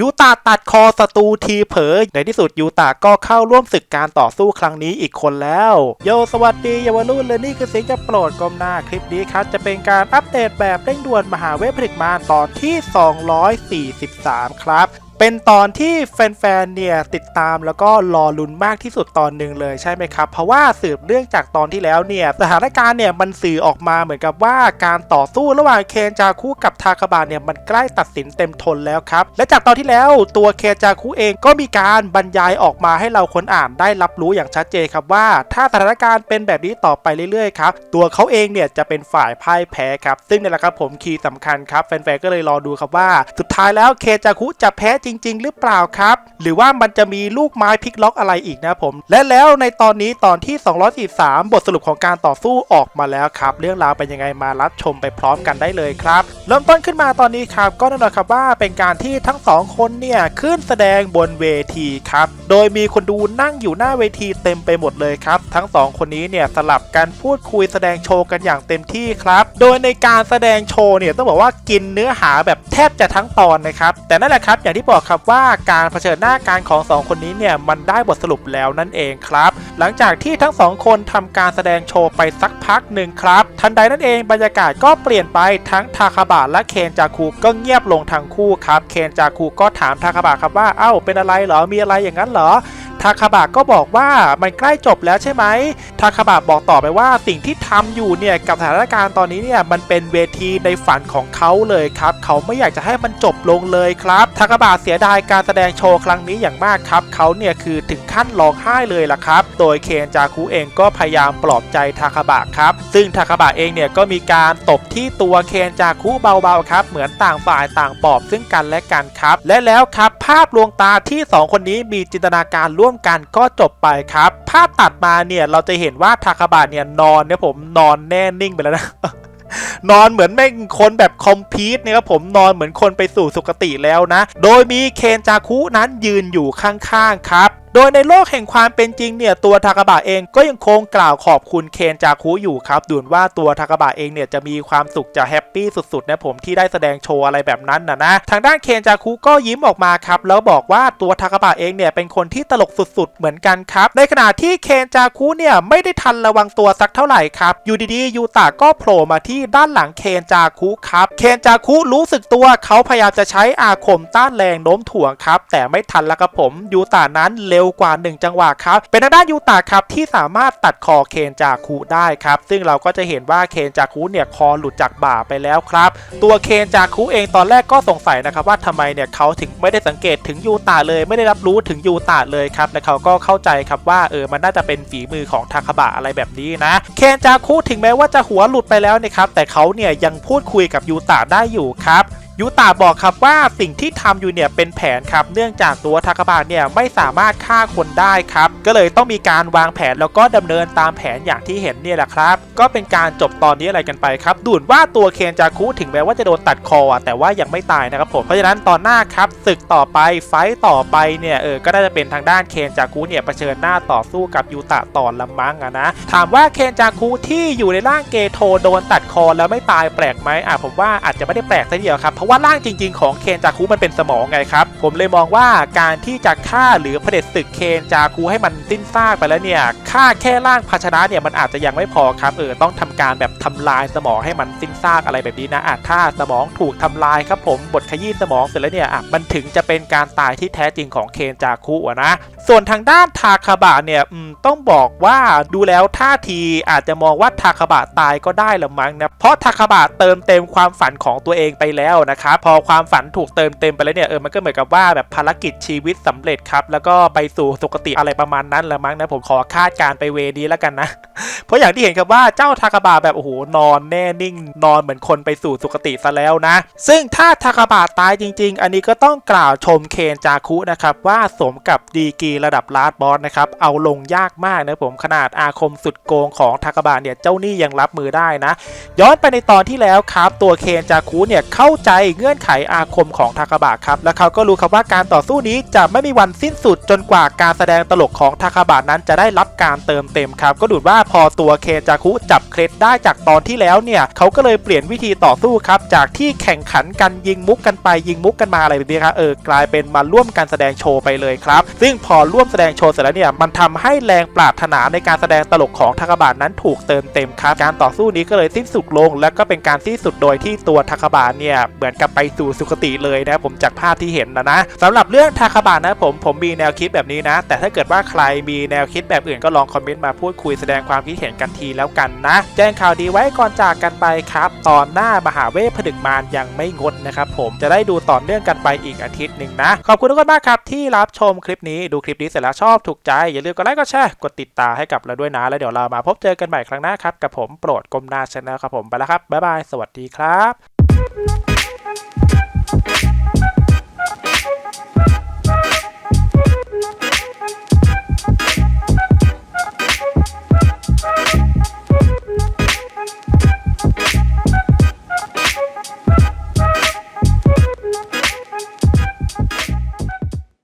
ยูตาตัดคอศัตรูทีเผยในที่สุดยูตาก็เข้าร่วมศึกการต่อสู้ครั้งนี้อีกคนแล้ว โยสวัสดีเยาวรุ่นและนี่คือเสียงจะโปรดกลมหน้าคลิปนี้ครับ จะเป็นการอัปเดตแบบเร่งด่วนมหาเวทผลิตมาตอนที่ 243 ครับ เป็นตอนที่แฟนๆ เนี่ยติดตามแล้วก็รอลุ้นมากที่สุดตอนหนึ่งเลยใช่ไหมครับ เพราะว่าสืบเรื่องจากตอนที่แล้วเนี่ยสถานการณ์เนี่ยมันสื่อออกมาเหมือนกับว่าการต่อสู้ระหว่างเคนจาคุกับทาคาบะเนี่ยมันใกล้ตัดสินเต็มทนแล้วครับ และจากตอนที่แล้วตัวเคนจาคุเองก็มีการบรรยายออกมาให้เราคนอ่านได้รับรู้อย่างชัดเจนครับว่า ถ้าสถานการณ์เป็นแบบนี้ต่อไปเรื่อยๆครับตัวเขาเองเนี่ยจะเป็นฝ่ายพ่ายแพ้ครับซึ่งนี่แหละครับผมคีย์สำคัญครับแฟนๆก็เลยรอดูครับว่า สุดท้ายแล้วเคนจาคุจะแพ้จริง ๆ หรือเปล่าครับ หรือว่ามันจะมีลูกไม้พลิกล็อกอะไรอีกนะผม และแล้วในตอนนี้ตอนที่ 243 บทสรุปของการต่อสู้ออกมาแล้วครับ เรื่องราวเป็นยังไงมารับชมไปพร้อมกันได้เลยครับ เริ่มต้นขึ้นมาตอนนี้ครับ ก็แน่นอนครับว่าเป็นการที่ทั้งสองคนเนี่ยขึ้นแสดงบนเวทีครับ โดยมีคนดูนั่งอยู่หน้าเวทีเต็มไปหมดเลยครับ ทั้งสองคนนี้เนี่ยสลับกันพูดคุยแสดงโชว์กันอย่างเต็มที่ครับ โดยในการแสดงโชว์เนี่ยต้องบอกว่ากินเนื้อหาแบบแทบจะทั้งตอนนะครับ แต่นั่นแหละครับอย่างที่บอกอกครับว่าการเผชิญหน้าการของสองคนนี้เนี่ยมันได้บทสรุปแล้วนั่นเองครับ หลังจากที่ทั้งสองคนทำการแสดงโชว์ไปสักพักหนึ่งครับ ทันใดนั่นเองบรรยากาศก็เปลี่ยนไปทั้งทาคาบะและเคนจาคุก็เงียบลงทั้งคู่ครับ เคนจาคุก็ถามทาคาบะครับว่าเอ้าเป็นอะไรเหรอมีอะไรอย่างนั้นเหรอาคาบะก็บอกว่ามันใกล้จบแล้วใช่ไหมทาคาบะบอกต่อไปว่าสิ่งที่ทำอยู่เนี่ยกับสถานการณ์ตอนนี้เนี่ยมันเป็นเวทีในฝันของเขาเลยครับ เขาไม่อยากจะให้มันจบลงเลยครับทาคาบะเสียดายการแสดงโชว์ครั้งนี้อย่างมากครับ เขาเนี่ยคือถึงขั้นร้องไห้เลยล่ะครับ โดยเคนจาคุเองก็พยายามปลอบใจทาคาบะครับ ซึ่งทาคาบะเองเนี่ยก็มีการตบที่ตัวเคนจาคุเบาๆครับ เหมือนต่างฝ่ายต่างปลอบซึ่งกันและกันครับ และแล้วครับภาพลวงตาที่สองคนนี้มีจินตนาการร่วมกันก็จบไปครับ ภาพตัดมาเนี่ยเราจะเห็นว่าทาคาบะเนี่ยนอนเนี่ยผมนอนแน่นิ่งไปแล้วนะนอนเหมือนแม่งคนแบบคอมพีทนะครับผมนอนเหมือนคนไปสู่สุคติแล้วนะ โดยมีเคนจาคุนั้นยืนอยู่ข้างๆครับ โดยในโลกแห่งความเป็นจริงเนี่ยตัวทากาบะเองก็ยังคงกล่าวขอบคุณเคนจาคุอยู่ครับดูว่าตัวทากาบะเองเนี่ยจะมีความสุขจะแฮปปี้สุดๆนะผมที่ได้แสดงโชว์อะไรแบบนั้นนะนะทางด้านเคนจาคุก็ยิ้มออกมาครับแล้วบอกว่าตัวทากาบะเองเนี่ยเป็นคนที่ตลกสุดๆ เหมือนกันครับในขณะที่เคนจาคุเนี่ยไม่ได้ทันระวังตัวสักเท่าไหร่ครับอยู่ดีๆยูตะก็โผล่มาที่ด้านหลังเคนจาคุครับเคนจาคุรู้สึกตัวเขาพยายามจะใช้อาคมต้านแรงโน้มถ่วงครับแต่ไม่ทันแล้วครับผมยูตะนั้นเร็วกว่า 1 จังหวะครับ เป็นทางด้านยูตะครับที่สามารถตัดคอเคนจาคุได้ครับ ซึ่งเราก็จะเห็นว่าเคนจาคุเนี่ยคอหลุดจากบ่าไปแล้วครับ ตัวเคนจาคุเองตอนแรกก็สงสัยนะครับว่าทำไมเนี่ยเขาถึงไม่ได้สังเกตถึงยูตะเลย ไม่ได้รับรู้ถึงยูตะเลยครับและเขาก็เข้าใจครับว่าเออมันน่าจะเป็นฝีมือของทาคาบะอะไรแบบนี้นะเคนจาคุถึงแม้ว่าจะหัวหลุดไปแล้วนะครับแต่เขาเนี่ยยังพูดคุยกับยูตะได้อยู่ครับ ยูตาบอกครับว่าสิ่งที่ทำอยู่เนี่ยเป็นแผนครับ เนื่องจากตัวทากาบะเนี่ยไม่สามารถฆ่าคนได้ครับ ก็เลยต้องมีการวางแผนแล้วก็ดำเนินตามแผนอย่างที่เห็นเนี่ยแหละครับ ก็เป็นการจบตอนนี้อะไรกันไปครับดูนว่าตัวเคนจาคุถึงแม้ว่าจะโดนตัดคอแต่ว่ายังไม่ตายนะครับผมเพราะฉะนั้นตอนหน้าครับศึกต่อไปไฟต์ต่อไปเนี่ยเออก็น่าจะเป็นทางด้านเคนจาคุเนี่ยเผชิญหน้าต่อสู้กับยูตะต่อละมั้งอะนะถามว่าเคนจาคุที่อยู่ในร่างเกโทโดนตัดคอแล้วไม่ตายแปลกไหมอะผมว่าอาจจะไม่ได้แปลกซะเดียวครับเพราะว่าร่างจริง ๆ ของเคนจาคุมันเป็นสมองไงครับ ผมเลยมองว่าการที่จะฆ่าหรือเผด็จศึกเคนจาคุให้มันสิ้นซากไปแล้วเนี่ยฆ่าแค่ร่างภาชนะเนี่ยมันอาจจะยังไม่พอครับเออต้องทำการแบบทำลายสมองให้มันสิ้นซากอะไรแบบนี้นะอะถ้าสมองถูกทำลายครับผมบทขยี้สมองเสร็จแล้วเนี่ยอะมันถึงจะเป็นการตายที่แท้จริงของเคนจาคุอะนะ ส่วนทางด้านทาคาบะเนี่ยต้องบอกว่าดูแล้วท่าทีอาจจะมองว่าทาคาบะตายก็ได้ละมั้งนะเพราะทาคาบะเติมเต็มความฝันของตัวเองไปแล้วนะครับ พอความฝันถูกเติมเต็มไปแล้วเนี่ยเออมันก็เหมือนกับว่าแบบภารกิจชีวิตสำเร็จครับ แล้วก็ไปสู่สุคติอะไรประมาณนั้นละมั้งนะผมขอคาดการไปเวนี้แล้วกันนะ เพราะอย่างที่เห็นครับว่าเจ้าทาคาบะแบบโอ้โหนอนแน่นิ่ง นอนเหมือนคนไปสู่สุคติซะแล้วนะ ซึ่งถ้าทาคาบะตายจริง ๆ อันนี้ก็ต้องกล่าวชมเคนจาคุนะครับว่าสมกับดีกีระดับลาดบอสนะครับเอาลงยากมากนะผมขนาดอาคมสุดโกงของทาคาบะเนี่ยเจ้านี่ยังรับมือได้นะ ย้อนไปในตอนที่แล้วครับตัวเคนจาคุเนี่ยเข้าใจเงื่อนไขอาคมของทาคาบะครับและเขาก็รู้ครับว่าการต่อสู้นี้จะไม่มีวันสิ้นสุดจนกว่าการแสดงตลกของทาคาบะนั้นจะได้รับการเติมเต็มครับ ก็ดูดว่าพอตัวเคนจาคุจับเคล็ดได้จากตอนที่แล้วเนี่ยเขาก็เลยเปลี่ยนวิธีต่อสู้ครับ จากที่แข่งขันกันยิงมุกกันไปยิงมุกกันมาอะไรแบบนี้ครับเออกลายเป็นมาร่วมการแสดงโชว์ไปเลยครับ ซึ่งพอร่วมแสดงโชว์เสร็จแล้วเนี่ยมันทำให้แรงปรารถนาในการแสดงตลกของทาคาบะนั้นถูกเติมเต็มครับ การต่อสู้นี้ก็เลยสิ้นสุดลง และก็เป็นการสิ้นสุดโดยที่ตัวทาคาบะเนี่ยเหมือนกับไปสู่สุคติเลยนะผมจากภาพที่เห็นนะนะสำหรับเรื่องทาคาบะนะผมผมมีแนวคิดแบบนี้นะ แต่ถ้าเกิดว่าใครมีแนวคิดแบบอื่นก็ลองคอมเมนต์มาพูดคุยแสดงความความคิดเห็นกันทีแล้วกันนะ แจ้งข่าวดีไว้ก่อนจากกันไปครับ ตอนหน้ามหาเวทผดึกมารยังไม่งดนะครับผมจะได้ดูต่อเนื่องกันไปอีกอาทิตย์หนึ่งนะ ขอบคุณทุกคนมากครับที่รับชมคลิปนี้ดูคลิปนี้เสร็จแล้วชอบถูกใจ อย่าลืมกดไลค์กดแชร์กดติดตามให้กับเราด้วยนะ แล้วเดี๋ยวเรามาพบเจอกันใหม่ครั้งหน้าครับกับผมโปรดกลมนาชแนลครับผมไปแล้วครับบ๊ายบายสวัสดีครับ